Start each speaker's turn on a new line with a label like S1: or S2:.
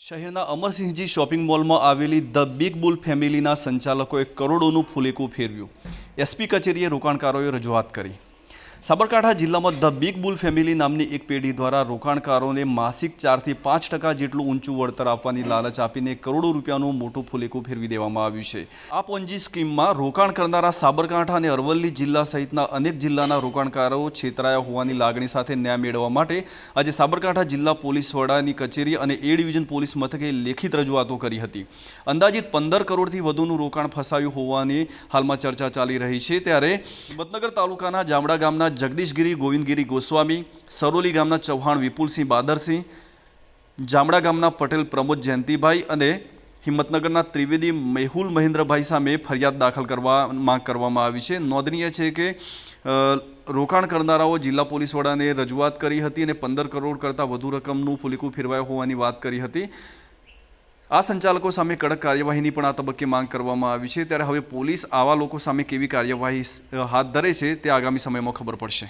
S1: શહેરના અમરસિંહજી શોપિંગ મોલમાં આવેલી ધ બિગ બુલ ફેમિલીના સંચાલકોએ કરોડોનું ફૂલેકું ફેરવ્યું. એસપી કચેરીએ રોકાણકારોએ રજૂઆત કરી. સાબરકાંઠા જિલ્લામાં ધ બિગ બુલ ફેમિલી નામની એક પેઢી દ્વારા રોકાણકારોને માસિક ચારથી પાંચ ટકા જેટલું ઊંચું વળતર આપવાની લાલચ આપીને કરોડો રૂપિયાનું મોટું ફુલેકું ફેરવી દેવામાં આવ્યું છે. આ પોંજી સ્કીમમાં રોકાણ કરનારા સાબરકાંઠા અને અરવલ્લી જિલ્લા સહિતના અનેક જિલ્લાના રોકાણકારો છેતરાયા હોવાની લાગણી સાથે ન્યાય મેળવવા માટે આજે સાબરકાંઠા જિલ્લા પોલીસ વડાની કચેરી અને એ ડિવિઝન પોલીસ મથકે લેખિત રજૂઆતો કરી હતી. અંદાજિત પંદર કરોડથી વધુનું રોકાણ ફસાયું હોવાની હાલમાં ચર્ચા ચાલી રહી છે. ત્યારે હિંમતનગર તાલુકાના જામડા ગામના જગદીશગીરી ગોવિંદગીરી ગોસ્વામી, સરોલી ગામના ચૌહાણ વિપુલસિંહ બાદરસિંહ, જામડા ગામના પટેલ પ્રમોદ જયંતિભાઈ અને હિંમતનગરના ત્રિવેદી મેહુલ મહેન્દ્રભાઈ સામે ફરિયાદ દાખલ કરવા માંગ કરવામાં આવી છે. નોંધનીય છે કે રોકાણ કરનારાઓ જિલ્લા પોલીસ વડાને રજૂઆત કરી હતી અને પંદર કરોડ કરતાં વધુ રકમનું ફુલીકું ફેરવાયું હોવાની વાત કરી હતી. આ સંચાલકો સામે કડક કાર્યવાહીની પણ આ તબક્કે માંગ કરવામાં આવી છે. ત્યારે હવે પોલીસ આવા લોકો સામે કેવી કાર્યવાહી હાથ ધરે છે તે આગામી સમયમાં ખબર પડશે.